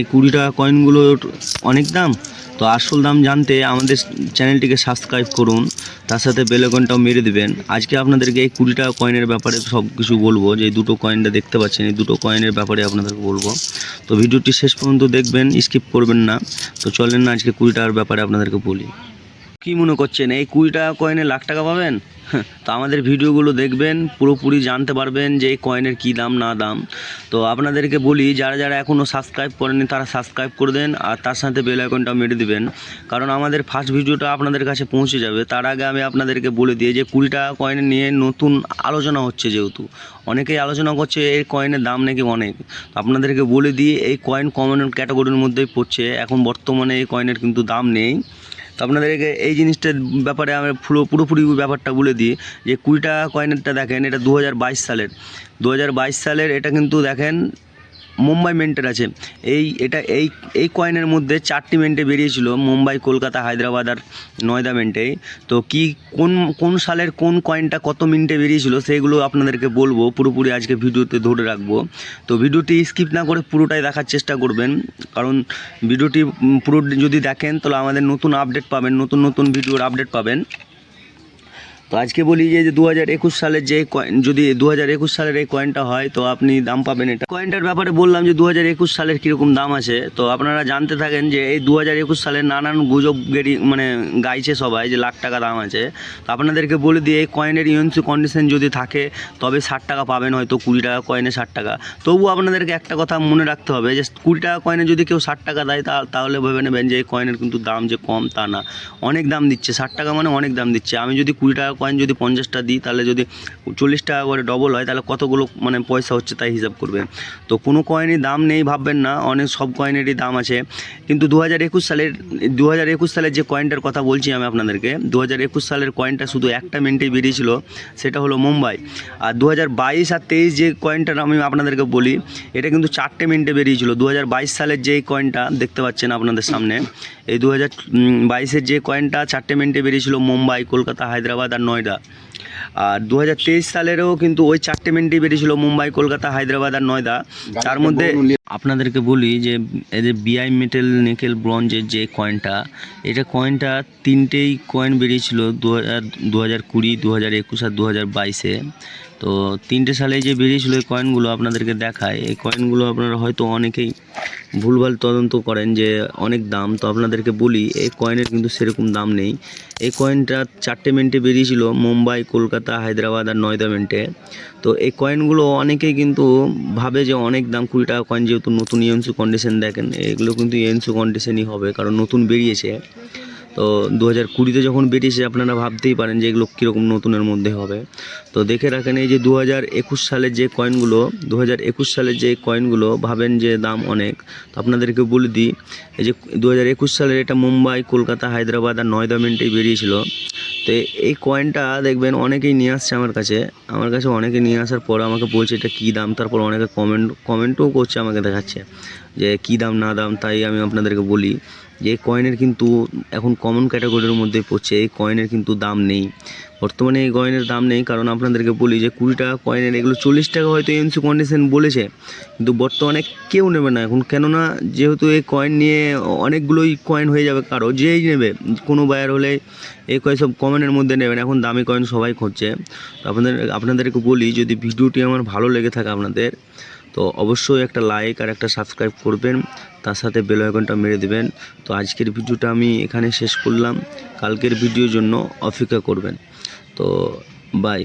এই কুড়ি টাকা কয়েনগুলোর অনেক দাম। তো আসল দাম জানতে আমাদের চ্যানেলটিকে সাবস্ক্রাইব করুন, তার সাথে বেলেকনটাও মেরে দেবেন। আজকে আপনাদেরকে এই কুড়ি টাকা কয়েনের ব্যাপারে সব কিছু বলব, যে দুটো কয়েনটা দেখতে পাচ্ছেন, এই দুটো কয়েনের ব্যাপারে আপনাদেরকে বলব। তো ভিডিওটি শেষ পর্যন্ত দেখবেন স্কিপ করবেন না। তো চলেন না আজকে কুড়ি টাকার ব্যাপারে আপনাদেরকে বলি। কি মনে করছেন? এই কুড়ি টাকা কয়েনে লাখ টাকা পাবেন? হ্যাঁ, তো আমাদের ভিডিওগুলো দেখবেন পুরোপুরি জানতে পারবেন যে এই কয়েনের কী দাম না দাম। তো আপনাদেরকে বলি যারা যারা এখনও সাবস্ক্রাইব করেনি তারা সাবস্ক্রাইব করে দেন আর তার সাথে বেল আইকনটা মেরে দিবেন। কারণ আমাদের ফার্স্ট ভিডিওটা আপনাদের কাছে পৌঁছে যাবে। তার আগে আমি আপনাদেরকে বলে দিই যে কুড়ি টাকা কয়েন নিয়ে নতুন আলোচনা হচ্ছে যেহেতু। অনেকেই আলোচনা করছে এই কয়েনের দাম নাকি অনেক। তো আপনাদেরকে বলে দিই এই কয়েন কমন ক্যাটাগরির মধ্যেই পড়ছে। এখন বর্তমানে এই কয়েনের কিন্তু দাম নেই। তো আপনাদেরকে এই জিনিসটার ব্যাপারে আমি পুরো পুরোপুরি ব্যাপারটা বলে দিই যে কুড়ি টাকা কয়েনেরটা দেখেন, এটা দু হাজার বাইশ সালের। দু হাজার বাইশ সালের এটা কিন্তু দেখেন মুম্বাই মেন্টের আছে। এই, এটা, এই এই কয়েনের মধ্যে চারটি মেন্টে বেরিয়েছিল, মুম্বাই, কলকাতা, হায়দ্রাবাদ আর নয়দা মেন্টেই তো কি, কোন কোন সালের কোন কয়েনটা কত মিনিটে বেরিয়েছিল সেগুলো আপনাদেরকে বলব, পুরোপুরি আজকে ভিডিওতে ধরে রাখব। তো ভিডিওটি স্কিপ না করে পুরোটাই দেখার চেষ্টা করবেন, কারণ ভিডিওটি পুরো যদি দেখেন, তাহলে আমাদের নতুন আপডেট পাবেন, নতুন নতুন ভিডিওর আপডেট পাবেন। তো আজকে বলি যে দু হাজার একুশ সালের যে কয়েন যদি দু হাজার একুশ সালের এই কয়েনটা হয়, তো আপনি দাম পাবেন এটা। কয়েনটার ব্যাপারে বললাম যে দু হাজার একুশ সালের কীরকম দাম আছে। তো আপনারা জানতে থাকেন যে, এই দু হাজার একুশ সালের নানান গুজব গেরি মানে গাইছে সবাই যে, লাখ টাকা দাম আছে। তো আপনাদেরকে বলে দিয়ে এই কয়েনের ইউএনসি কন্ডিশন যদি থাকে, তবে ষাট টাকা পাবেন হয়তো কুড়ি টাকা কয়েনে ষাট টাকা। তবুও আপনাদেরকে একটা কথা মনে রাখতে হবে যে, কুড়ি টাকা কয়েনে যদি কেউ ষাট টাকা দেয়, তা, তাহলে ভেবে নেবেন যে, এই কয়েনের কিন্তু দাম যে কম, তা না। অনেক দাম দিচ্ছে। ষাট টাকা মানে অনেক দাম দিচ্ছে। আমি যদি কুড়ি টাকা কয়েন যদি পঞ্চাশটা দিই, তাহলে যদি চল্লিশ টাকা করে ডবল হয়, তাহলে কতগুলো মানে পয়সা হচ্ছে তাই হিসাব করবে। তো কোনো কয়েনই দাম নেই ভাববেন না, অনেক সব কয়েনেরই দাম আছে। কিন্তু দু হাজার একুশ সালের দু হাজার একুশ সালের যে কয়েনটার কথা বলছি আমি আপনাদেরকে দু হাজার একুশ সালের কয়েনটা শুধু একটা মিনিটেই বেরিয়েছিল, সেটা হলো মুম্বাই। আর দু হাজার বাইশ আর তেইশ যে কয়েনটার আমি আপনাদেরকে বলি, এটা কিন্তু চারটে মিনিটে বেরিয়েছিল। দু হাজার বাইশ সালের যে কয়েনটা দেখতে পাচ্ছেন আপনাদের সামনে, এই দু হাজার বাইশের যে কয়েনটা চারটে মিনিটে বেরিয়েছিল মুম্বাই, কলকাতা, হায়দ্রাবাদ আর নয়ডা। আর দু তেইশ সালেরও কিন্তু ওই চারটে মিনিটই বেরিয়েছিল মুম্বাই কলকাতা হায়দ্রাবাদ আর নয়দা তার মধ্যে আপনাদেরকে বলি যে যে বিআই মেটেল নিকেল ব্রঞ্জের যে কয়েনটা এটা কয়েনটা তিনটেই কয়েন বেরিয়েছিল দু হাজার দু হাজার কুড়ি, দু হাজার একুশ আর দু হাজার বাইশে। তো তিনটে সালে যে বেরিয়েছিল এই কয়েনগুলো আপনাদেরকে দেখায়, এই কয়েনগুলো আপনারা হয়তো অনেকেই ভুলভাল তদন্ত করেন যে অনেক দাম। তো আপনাদেরকে বলি, এই কয়েনের কিন্তু সেরকম দাম নেই। এই কয়েনটা চারটে মিনিটে বেরিয়েছিল, মুম্বাই, কলকাতা, হায়দ্রাবাদ আর নয়দা মিনিটে তো এই কয়েনগুলো অনেকেই কিন্তু ভাবে যে অনেক দাম, কুড়ি টাকা কয়েন যেহেতু নতুন ইএনসি কন্ডিশন দেখেন, এগুলো কিন্তু ইএনসি কন্ডিশনই হবে, কারণ নতুন বেরিয়েছে। তো দু হাজার কুড়িতে যখন বেরিয়েছে, আপনারা ভাবতেই পারেন যে এগুলো কীরকম নতুনের মধ্যে হবে। তো দেখে রাখেন এই যে দু হাজার একুশ সালের যে কয়েনগুলো দু হাজার একুশ সালের যে কয়েনগুলো, ভাবেন যে দাম অনেক। তো আপনাদেরকে বলে দিই, এই যে দু হাজার একুশ সালের এটা মুম্বাই, কলকাতা, হায়দ্রাবাদ আর নয়দা মিনিটেই বেরিয়েছিল। তো এই কয়েনটা দেখবেন অনেকেই নিয়ে আসছে আমার কাছে। আমার কাছে অনেকে নিয়ে আসার পর আমাকে বলছে, এটা কী দাম? তারপর অনেকে কমেন্ট কমেন্টও করছে আমাকে দেখাচ্ছে। যে কী দাম, না দাম, তাই আমি আপনাদেরকে বলি যে কয়েনের কিন্তু এখন কমন ক্যাটাগরির মধ্যে পড়ছে, এই কয়েনের কিন্তু দাম নেই। বর্তমানে এই কয়েনের দাম নেই, কারণ আপনাদেরকে বলি যে কুড়ি টাকা কয়েনের, এগুলো চল্লিশ টাকা হয়তো এমসি কন্ডিশন বলেছে, কিন্তু বর্তমানে কেউ নেবে না এখন। কেননা যেহেতু এই কয়েন নিয়ে অনেকগুলোই কয়েন হয়ে যাবে, কারও যেই নেবে, কোনো বায়ার হলে এই কয়েন সব কমেন্টের মধ্যে নেবেন এখন দামি কয়েন সবাই খুঁজছে। আপনাদের, আপনাদেরকে বলি, যদি ভিডিওটি আমার ভালো লেগে থাকে আপনাদের তো অবশ্যই একটা লাইক আর একটা সাবস্ক্রাইব করবেন। তার সাথে বেল আইকনটা মেরে দেবেন। তো আজকের ভিডিওটা আমি এখানে শেষ করলাম। কালকের ভিডিওর জন্য অপেক্ষা করবেন। তো বাই